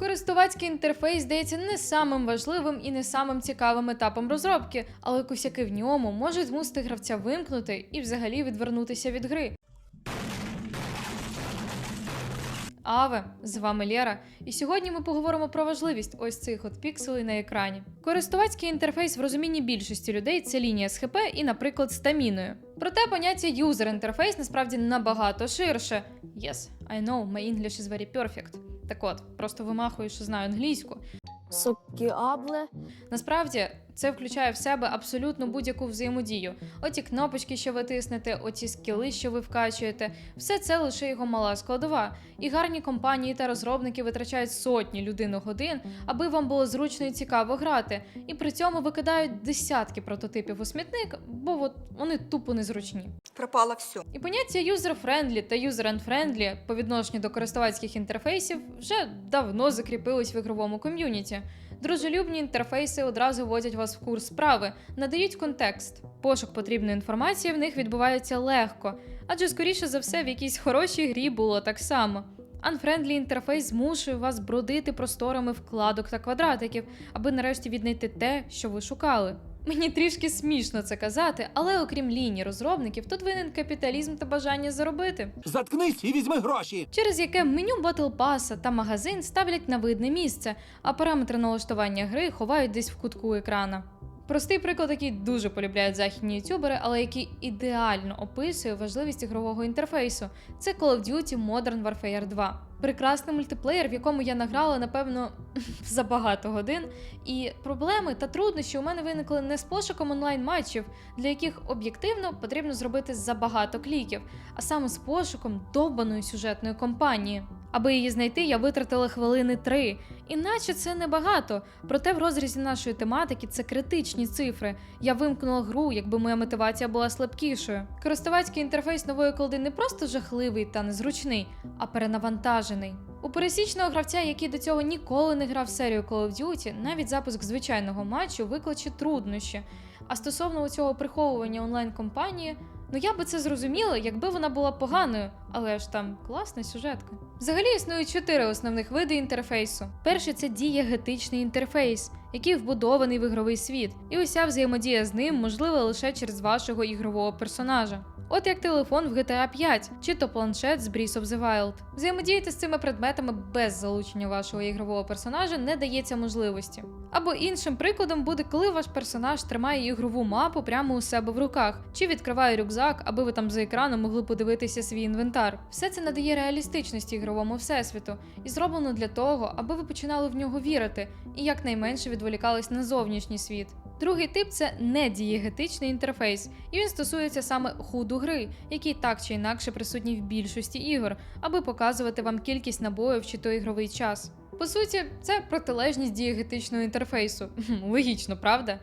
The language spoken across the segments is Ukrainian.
Користувацький інтерфейс здається не самим важливим і не самим цікавим етапом розробки, але косяки в ньому можуть змусити гравця вимкнути і взагалі відвернутися від гри. Аве, з вами Лєра, і сьогодні ми поговоримо про важливість ось цих от пікселей на екрані. Користувацький інтерфейс в розумінні більшості людей це лінія з ХП і, наприклад, стаміною. Проте поняття юзер інтерфейс насправді набагато ширше. Yes, I know, my English is very perfect. Так от, просто вимахую, що знаю англійську. Сокіабле. Насправді це включає в себе абсолютно будь-яку взаємодію. Оті кнопочки, що ви тиснете, оті скіли, що ви вкачуєте, все це лише його мала складова. І гарні компанії та розробники витрачають сотні людинних годин, аби вам було зручно і цікаво грати. І при цьому викидають десятки прототипів у смітник, бо от вони тупо незручні. пропало все. І поняття user-friendly та user-unfriendly по відношенню до користувацьких інтерфейсів вже давно закріпились в ігровому ком'юніті. Дружелюбні інтерфейси одразу вводять вас в курс справи, надають контекст. Пошук потрібної інформації в них відбувається легко, адже скоріше за все в якійсь хорошій грі було так само. Unfriendly інтерфейс змушує вас бродити просторами вкладок та квадратиків, аби нарешті віднайти те, що ви шукали. Мені трішки смішно це казати, але окрім ліній розробників, тут винен капіталізм та бажання заробити, Заткнись і візьми гроші. через яке меню Battle Pass та магазин ставлять на видне місце, а параметри налаштування гри ховають десь в кутку екрана. Простий приклад, який дуже полюбляють західні ютубери, але який ідеально описує важливість ігрового інтерфейсу, це Call of Duty Modern Warfare 2. Прекрасний мультиплеєр, в якому я награла, напевно, за багато годин. І проблеми та труднощі у мене виникли не з пошуком онлайн-матчів, для яких об'єктивно потрібно зробити забагато кліків, а саме з пошуком довбаної сюжетної кампанії. Аби її знайти, я витратила хвилини три. Іначе це небагато. Проте в розрізі нашої тематики це критичні цифри. Я вимкнула гру, якби моя мотивація була слабкішою. Користувацький інтерфейс нової колди не просто жахливий та незручний, а перенавантажений. У пересічного гравця, який до цього ніколи не грав серію Call of Duty, навіть запуск звичайного матчу викличе труднощі. А стосовно цього приховування онлайн-компанії, ну я би це зрозуміла, якби вона була поганою, але ж там класна сюжетка. Взагалі існують чотири основних види інтерфейсу. Перший це дієгетичний інтерфейс, який вбудований в ігровий світ, і уся взаємодія з ним можлива лише через вашого ігрового персонажа. От як телефон в GTA 5 чи то планшет з Breath of the Wild. Взаємодіяти з цими предметами без залучення вашого ігрового персонажа не дається можливості. Або іншим прикладом буде, коли ваш персонаж тримає ігрову мапу прямо у себе в руках, чи відкриває рюкзак, аби ви там за екраном могли подивитися свій інвентар. Все це надає реалістичності ігровому всесвіту і зроблено для того, аби ви починали в нього вірити і якнайменше відволікались на зовнішній світ. Другий тип це недієгетичний інтерфейс, і він стосується саме худу гри, який так чи інакше присутній в більшості ігор, аби показувати вам кількість набоїв чи то ігровий час. По суті, це протилежність дієгетичного інтерфейсу. Логічно, правда?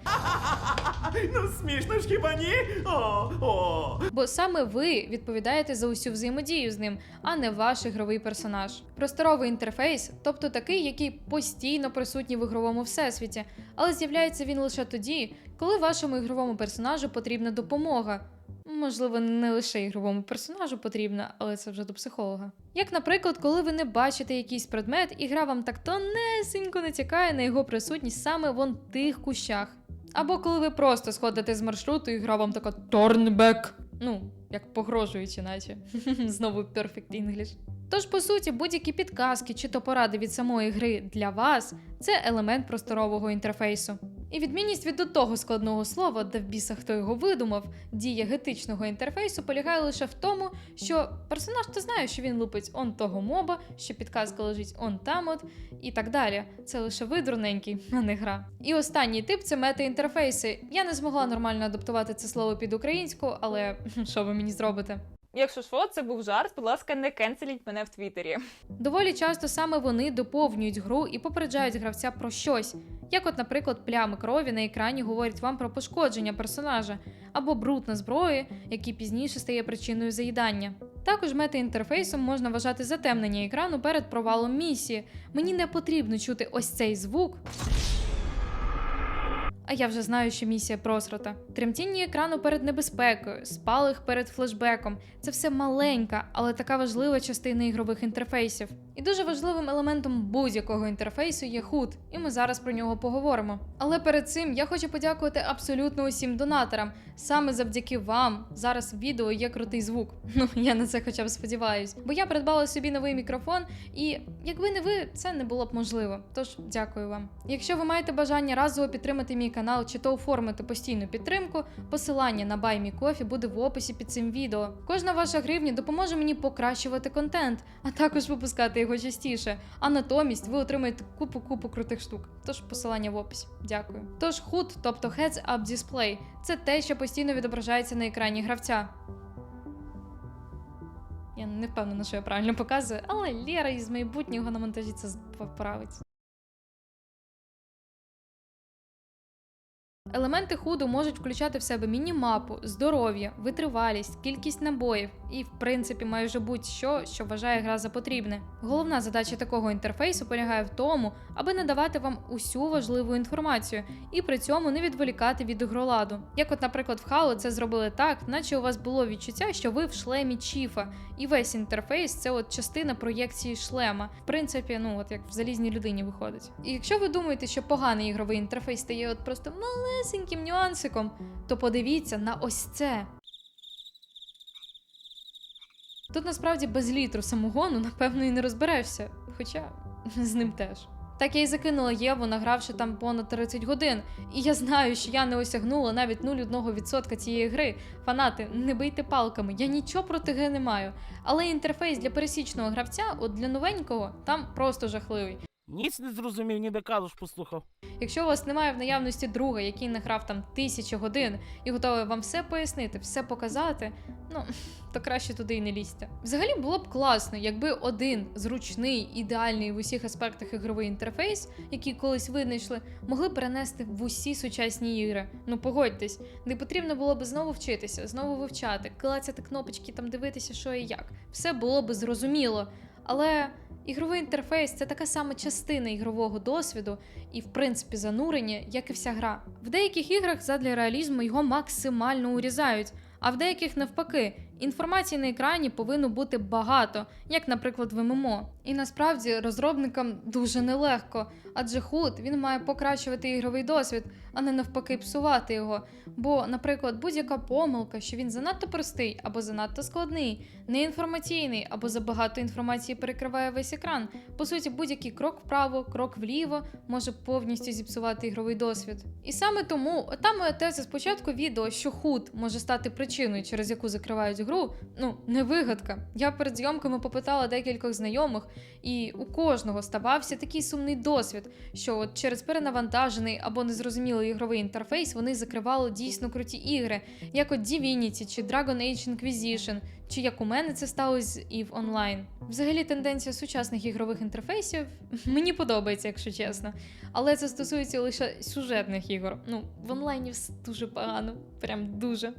Ну смішно ж хіба ні? О, о. Бо саме ви відповідаєте за усю взаємодію з ним, а не ваш ігровий персонаж. Просторовий інтерфейс, тобто такий, який постійно присутній в ігровому всесвіті, але з'являється він лише тоді, коли вашому ігровому персонажу потрібна допомога. Можливо, не лише ігровому персонажу потрібна, але це вже до психолога. Як, наприклад, коли ви не бачите якийсь предмет, і гра вам так тонесенько натякає на його присутність саме в тих кущах. Або коли ви просто сходите з маршруту і гра вам така «Торнбек». Ну, як погрожуючи, наче. Знову Perfect English. Тож, по суті, будь-які підказки чи то поради від самої гри для вас це елемент просторового інтерфейсу. І відмінність від того складного слова, де в біса хто його видумав, дія гетичного інтерфейсу полягає лише в тому, що персонаж то знає, що він лупить он того моба, що підказка лежить он там от, і так далі. Це лише ви дурненький, а не гра. І останній тип це мета-інтерфейси. Я не змогла нормально адаптувати це слово під українську, але що ви мені зробите? Якщо що, це був жарт, будь ласка, не кенселіть мене в Твіттері. Доволі часто саме вони доповнюють гру і попереджають гравця про щось. Як, от, наприклад, плями крові на екрані говорять вам про пошкодження персонажа, або бруд на зброї, який пізніше стає причиною заїдання. Також мета-інтерфейсом можна вважати затемнення екрану перед провалом місії. Мені не потрібно чути ось цей звук. А я вже знаю, що місія просрота. Тремтіння екрану перед небезпекою, спалих перед флешбеком це все маленька, але така важлива частина ігрових інтерфейсів. І дуже важливим елементом будь-якого інтерфейсу є худ, і ми зараз про нього поговоримо. Але перед цим я хочу подякувати абсолютно усім донаторам. Саме завдяки вам зараз в відео є крутий звук. Ну я на це хоча б сподіваюсь. Бо я придбала собі новий мікрофон, і якби не ви, це не було б можливо. Тож дякую вам. Якщо ви маєте бажання разово підтримати мій канал чи то оформити постійну підтримку, посилання на BuyMeCoffee буде в описі під цим відео. Кожна ваша гривня допоможе мені покращувати контент, а також випускати його частіше. А натомість ви отримаєте купу купу крутих штук. Тож посилання в описі. Дякую. Тож HUD, тобто Heads Up Display, це те, що постійно відображається на екрані гравця. Я не впевнена, що я правильно показую, але Лєра із майбутнього на монтажі це поправить. Елементи худу можуть включати в себе мінімапу, здоров'я, витривалість, кількість набоїв і, в принципі, майже будь-що, що вважає гра за потрібне. Головна задача такого інтерфейсу полягає в тому, аби надавати вам усю важливу інформацію і при цьому не відволікати від ігроладу. Як, от, наприклад, в Halo це зробили так, наче у вас було відчуття, що ви в шлемі Чіфа, і весь інтерфейс це от частина проєкції шлема. В принципі, ну от як в залізній людині виходить. І якщо ви думаєте, що поганий ігровий інтерфейс стає от просто малесеньким нюансиком, то подивіться на ось це. Тут насправді без літру самогону, напевно, і не розберешся, хоча з ним теж. Так я й закинула Єву, награвши там понад 30 годин. І я знаю, що я не осягнула навіть 0,1% цієї гри. Фанати, не бийте палками, я нічого проти гри не маю. Але інтерфейс для пересічного гравця, от для новенького, там просто жахливий. Ніц не зрозумів, ніби калуш послухав. Якщо у вас немає в наявності друга, який награв там тисячі годин і готовий вам все пояснити, все показати, ну то краще туди й не лізьте. Взагалі було б класно, якби один зручний, ідеальний в усіх аспектах ігровий інтерфейс, який колись винайшли, могли перенести в усі сучасні ігри. Ну погодьтесь, не потрібно було б знову вчитися, знову вивчати, клацати кнопочки, там дивитися, що і як. Все було б зрозуміло. Але ігровий інтерфейс це така сама частина ігрового досвіду і, в принципі, занурення, як і вся гра. В деяких іграх задля реалізму його максимально урізають, а в деяких навпаки. Інформації на екрані повинно бути багато, як, наприклад, в ММО. І насправді розробникам дуже нелегко, адже худ він має покращувати ігровий досвід, а не навпаки псувати його. Бо, наприклад, будь-яка помилка, що він занадто простий або занадто складний, неінформаційний або забагато інформації перекриває весь екран. По суті, будь-який крок вправо, крок вліво може повністю зіпсувати ігровий досвід. І саме тому та моя теза спочатку відео, що худ може стати причиною, через яку закривають гру, ну не вигадка. Я перед зйомками попитала декількох знайомих, і у кожного ставався такий сумний досвід, що от через перенавантажений або незрозумілий ігровий інтерфейс вони закривали дійсно круті ігри, як от Divinity чи Dragon Age Inquisition, чи як у мене це сталося і в онлайн. Взагалі, тенденція сучасних ігрових інтерфейсів мені подобається, якщо чесно. Але це стосується лише сюжетних ігор. Ну, в онлайні все дуже погано, прям дуже.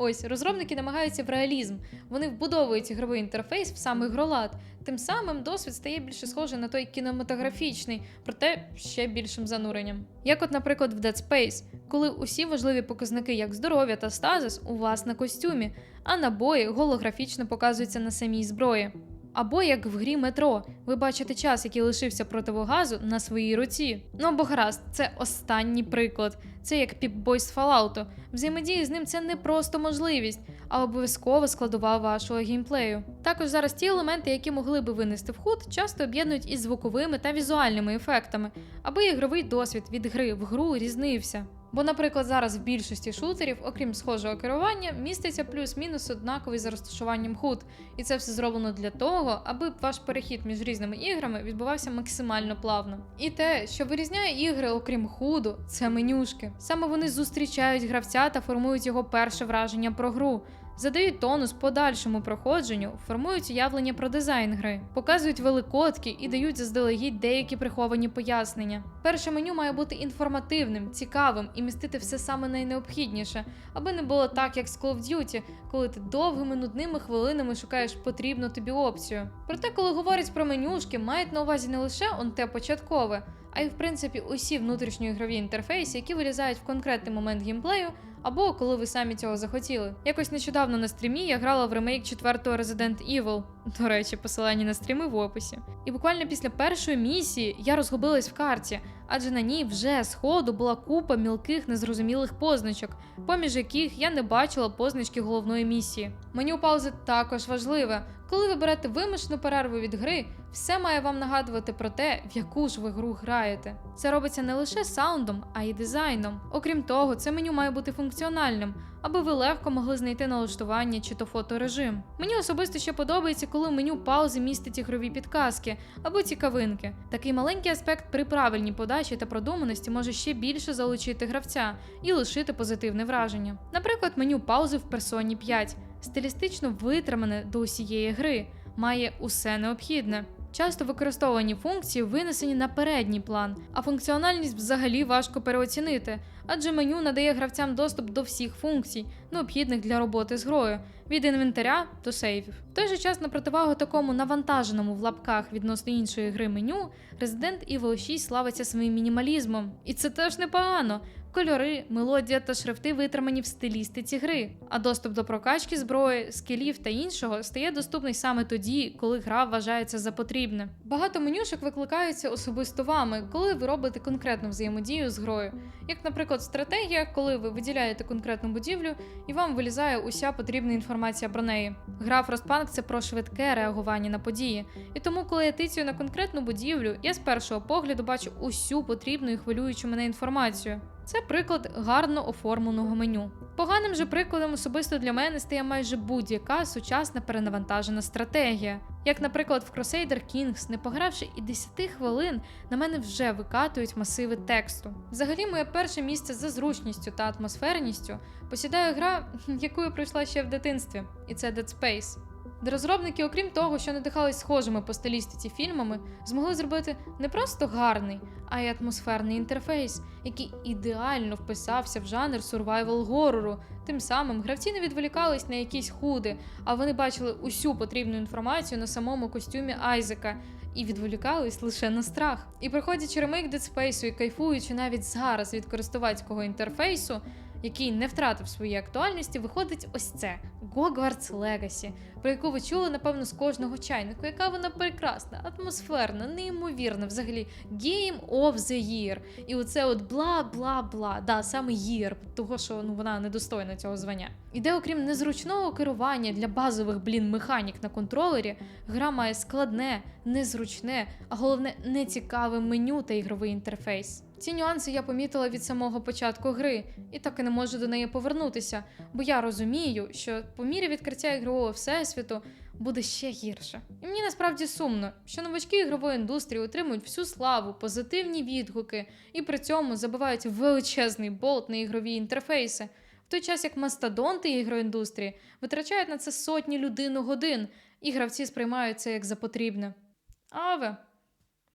Ось розробники намагаються в реалізм. Вони вбудовують ігровий інтерфейс в саме гролад. Тим самим досвід стає більше схожий на той кінематографічний, проте ще більшим зануренням. Як, от, наприклад, в Dead Space, коли усі важливі показники, як здоров'я та стазис, у вас на костюмі, а набої голографічно показуються на самій зброї. Або як в грі метро, ви бачите час, який лишився противогазу на своїй руці. Ну або гаразд, це останній приклад. Це як піп-бой з Fallout. Взаємодія з ним це не просто можливість, а обов'язкова складова вашого геймплею. Також зараз ті елементи, які могли би винести в худ, часто об'єднують із звуковими та візуальними ефектами, аби ігровий досвід від гри в гру різнився. Бо, наприклад, зараз в більшості шутерів, окрім схожого керування, міститься плюс-мінус однаковий за розташуванням худ, і це все зроблено для того, аби ваш перехід між різними іграми відбувався максимально плавно. І те, що вирізняє ігри, окрім худу, це менюшки. Саме вони зустрічають гравця та формують його перше враження про гру. Задають тонус подальшому проходженню, формують уявлення про дизайн гри, показують великодки і дають заздалегідь деякі приховані пояснення. Перше меню має бути інформативним, цікавим і містити все саме найнеобхідніше, аби не було так, як з Call of Duty, коли ти довгими нудними хвилинами шукаєш потрібну тобі опцію. Проте, коли говорять про менюшки, мають на увазі не лише он те початкове, а й в принципі усі внутрішньоігрові інтерфейси, які вилізають в конкретний момент геймплею, або коли ви самі цього захотіли. Якось нещодавно на стрімі я грала в ремейк четвертого Resident Evil. До речі, посилання на стріми в описі. І буквально після першої місії я розгубилась в карті, адже на ній вже з ходу була купа мілких незрозумілих позначок, поміж яких я не бачила позначки головної місії. Меню паузи також важливе. Коли ви берете вимушену перерву від гри, все має вам нагадувати про те, в яку ж ви гру граєте. Це робиться не лише саундом, а й дизайном. Окрім того, це меню має бути функціональним, аби ви легко могли знайти налаштування чи то фоторежим. Мені особисто ще подобається, коли меню паузи містить ігрові підказки або цікавинки. Такий маленький аспект при правильній подачі та продуманості може ще більше залучити гравця і лишити позитивне враження. Наприклад, меню паузи в персоні 5 стилістично витримане до усієї гри, має усе необхідне. Часто використовані функції винесені на передній план, а функціональність взагалі важко переоцінити, адже меню надає гравцям доступ до всіх функцій, необхідних для роботи з грою, від інвентаря до сейвів. В той же час на противагу такому навантаженому в лапках відносно іншої гри меню, Resident Evil 6 славиться своїм мінімалізмом. І це теж непогано. Кольори, мелодія та шрифти витримані в стилістиці гри, а доступ до прокачки зброї, скілів та іншого стає доступний саме тоді, коли гра вважається за потрібне. Багато менюшок викликаються особисто вами, коли ви робите конкретну взаємодію з грою. Як, наприклад, стратегія, коли ви виділяєте конкретну будівлю і вам вилізає уся потрібна інформація про неї. Гра Frostpunk – це про швидке реагування на події. І тому, коли я тицюю на конкретну будівлю, я з першого погляду бачу усю потрібну і хвилюючу мене інформацію. Це приклад гарно оформленого меню. Поганим же прикладом особисто для мене стає майже будь-яка сучасна перенавантажена стратегія. Як, наприклад, в Crusader Kings, не погравши і 10 хвилин, на мене вже викатують масиви тексту. Взагалі, моє перше місце за зручністю та атмосферністю посідає гра, яку я пройшла ще в дитинстві, і це Dead Space. Де розробники, окрім того, що надихались схожими по стилістиці фільмами, змогли зробити не просто гарний, а й атмосферний інтерфейс, який ідеально вписався в жанр сурвайвал горору. Тим самим гравці не відволікались на якісь худи, а вони бачили усю потрібну інформацію на самому костюмі Айзека і відволікались лише на страх. І проходячи ремейк Dead Space і кайфуючи навіть зараз від користувацького інтерфейсу, який не втратив своєї актуальності, виходить ось це Hogwarts Legacy, про яку ви чули, напевно, з кожного чайнику, яка вона прекрасна, атмосферна, неймовірна, взагалі Game of the Year. І оце от бла-бла-бла. Да, саме year, того що ну вона недостойна цього звання. І де, окрім незручного керування для базових блін механік на контролері, гра має складне, незручне, а головне нецікаве меню та ігровий інтерфейс. Ці нюанси я помітила від самого початку гри, і так і не можу до неї повернутися, бо я розумію, що по мірі відкриття ігрового всесвіту буде ще гірше. І мені насправді сумно, що новачки ігрової індустрії отримують всю славу, позитивні відгуки і при цьому забивають величезний болт на ігрові інтерфейси. В той час як мастодонти ігроіндустрії витрачають на це сотні людину годин, і гравці сприймають це як за потрібне. Аве,